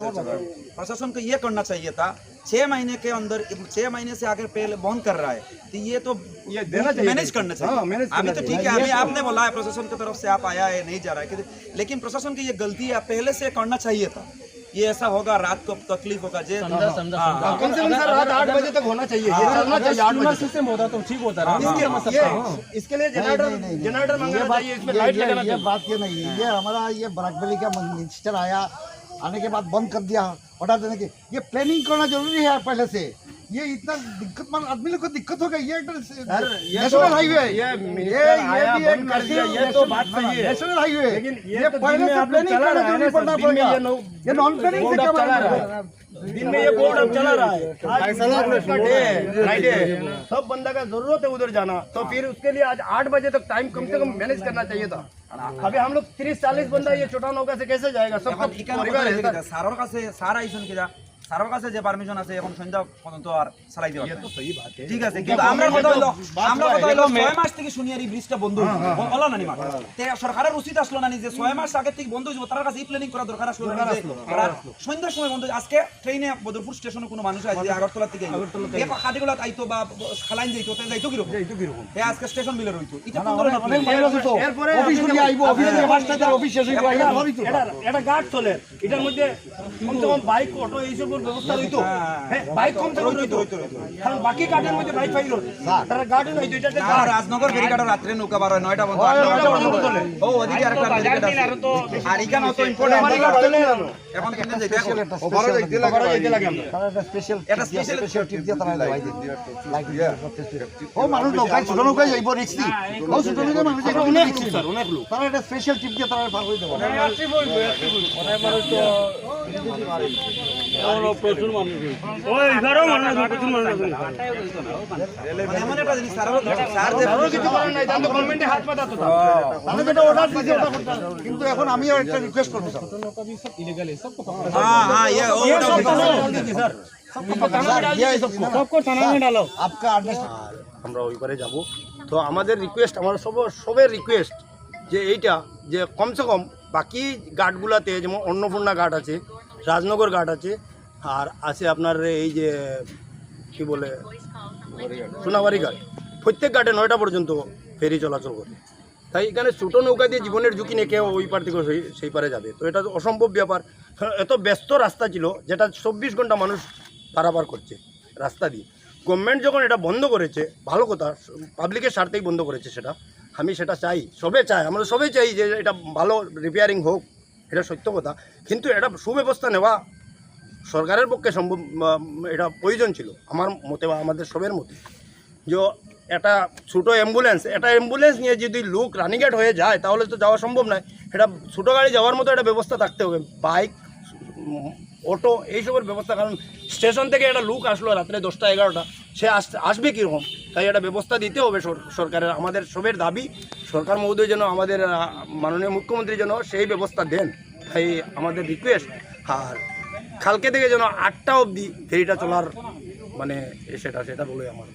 प्रशासन को ये करना चाहिए था छह महीने के अंदर छह महीने से आगे पहले बंद कर रहा है तो ये तो ये देना चाहिए मैनेज करना चाहिए। हाँ, अभी तो ठीक है अभी आपने बोला है प्रशासन की तरफ़ से आप आया है नहीं जा रहा है लेकिन प्रशासन की ये गलती है पहले से करना चाहिए था। ये ऐसा होगा रात को तकलीफ़ होगा जे हाँ, हाँ। कम से कम सर रात आठ बजे तक होना चाहिए ये चलना चाहिए आठ बजे सिस्टम होता तो ठीक होता रहा। इसके ये इसके लिए जनरेटर जनरेटर ये मंगाना बात चाहिए इसमें ये, लाइट ये, लगाना ये चाहिए। बात ये नहीं है ये हमारा ये बराकबली का मिनिस्टर आया आने के बाद बंद कर दिया। हटा देने के ये प्लानिंग करना ज़रूरी है पहले से। ये इतना दिक्कत मान आदमी लोग को दिक्कत हो गई ये नेशनल तो हाईवे ये ये ये कर दिया ये तो बात सही है। नेशनल हाईवे लेकिन ये तो पहले से प्लानिंग करना ज़रूरी पड़ना पड़ेगा। ये नॉन प्लानिंग से क्या चला रहा है? दिन में ये बोर्ड अब चला रहा है। आज सलाह का डे है। फ्राइडे सब बंदा का ज़रूरत है उधर जाना। तो फिर उसके लिए आज आठ बजे तक टाइम कम से कम मैनेज करना चाहिए था। अभी हम लोग तीस चालीस बंदा ये छोटा नौका से कैसे जाएगा? सब तो परिवार है सारा। का से सारा ऐसा স্যারের কাছে যে পারমিশন আছে এখন সন্ধ্যা পর্যন্ত আর চালাই দেওয়া ঠিক আছে কিন্তু আমরা কথা হইল আমরা কথা হইল ছয় মাস থেকে শুনি আর এই ব্রিজটা বন্ধ হইছে বলা নানি মা তে সরকারের উচিত আসলো নানি যে ছয় মাস আগে থেকে বন্ধ হইছে তার কাছে এই প্ল্যানিং করা দরকার আসলো নানি যে রাত সন্ধ্যার সময় বন্ধ আজকে ট্রেনে বদরপুর স্টেশনে কোনো মানুষ আছে যে আগরতলা থেকে এই খাদিগুলা আইতো বা খালাইন যাইতো তে যাইতো কীরকম? যাইতো কীরকম। এ আজকে স্টেশন বিলের হইতো এটা কোন ধরনের এরপরে অফিস যেমন- আইবো, অফিসে পাঁচটা থেকে অফিস শেষ হইবো। এটা এটা গার্ড চলে। এটার মধ্যে কমসে কম বাইক অটো এইসবের ব্যবস্থা রইতো? হ্যাঁ বাইক কম রইতো কারণ বাকি গার্ডের মধ্যে বাইক ফাইল তারা গার্ডে নয় দুইটা আর রাজনগর ফেরিঘাটও রাত্রে নৌকা বার হয় নয়টা বন্ধ ও ওদিকে আরেকটা ফেরিঘাট আছে। আর এখানে অত ইম্পর্টেন্ট এখন কিনে যেতে ওভারও যেতে লাগে আমরা। তারা একটা স্পেশাল একটা special- স্পেশাল টিপ দিয়ে তারা দিবে। লাইট দিয়ে। ও মানুষ নৌকায় ছোট নৌকায় যাইব রিক্সি ও ছোট নৌকায় মানুষ যাইব অনেক রিক্সি লোক স্যার অনেক লোক তারা একটা স্পেশাল টিপ দিয়ে তারা পার করে দেবো মানে হাত পাতাতো তা প্রচুর মানুষ ওই মানুষ প্রচুর মানুষ আমরা ওই করে যাব। তো আমাদের রিকোয়েস্ট আমার সব সবের রিকোয়েস্ট যে এইটা যে কমসে কম বাকি গার্ডগুলাতে যেমন অন্নপূর্ণা গার্ড আছে রাজনগর গার্ড আছে আর আছে আপনার এই যে, কি বলে সোনাবাড়ি ঘাট প্রত্যেক ঘাটে নয়টা পর্যন্ত ফেরি চলাচল করে। তাই এখানে ছোটো নৌকা দিয়ে জীবনের ঝুঁকি নিয়ে কেউ ওই পার থেকে সেই পারে যাবে। তো এটা অসম্ভব ব্যাপার। এত ব্যস্ত রাস্তা ছিল যেটা চব্বিশ ঘণ্টা মানুষ পারাপার করছে রাস্তা দিয়ে। গভর্নমেন্ট যখন এটা বন্ধ করেছে, ভালো কথা, পাবলিকের স্বার্থেই বন্ধ করেছে সেটা। আমি সেটা চাই, সবে চাই, আমরা সবে চাই যে এটা ভালো রিপেয়ারিং হোক, এটা সত্য কথা। কিন্তু এটা সুব্যবস্থা নেওয়া সরকারের পক্ষে সম্ভব এটা প্রয়োজন ছিল, আমার মতে বা আমাদের সবের মতে। যে একটা ছোটো অ্যাম্বুলেন্স একটা অ্যাম্বুলেন্স নিয়ে যদি লোক রানিঘাট হয়ে যায়, তাহলে তো যাওয়া সম্ভব নয়। এটা ছোটো গাড়ি যাওয়ার মতো একটা ব্যবস্থা থাকতে হবে। বাইক অটো এইসবের ব্যবস্থা, কারণ স্টেশন থেকে একটা লোক আসলো রাত্রে দশটা, এগারোটা, সে আস, আসবে কীরকম? তাই একটা ব্যবস্থা দিতে হবে সরকারের, আমাদের সবের দাবি। সরকার মহোদয় যেন আমাদের মাননীয় মুখ্যমন্ত্রী যেন সেই ব্যবস্থা দেন, তাই আমাদের রিকোয়েস্ট আর কালকে থেকে যেন আটটা অবধি ফেরিটা চলার মানে সেটা সেটা বলে আমার।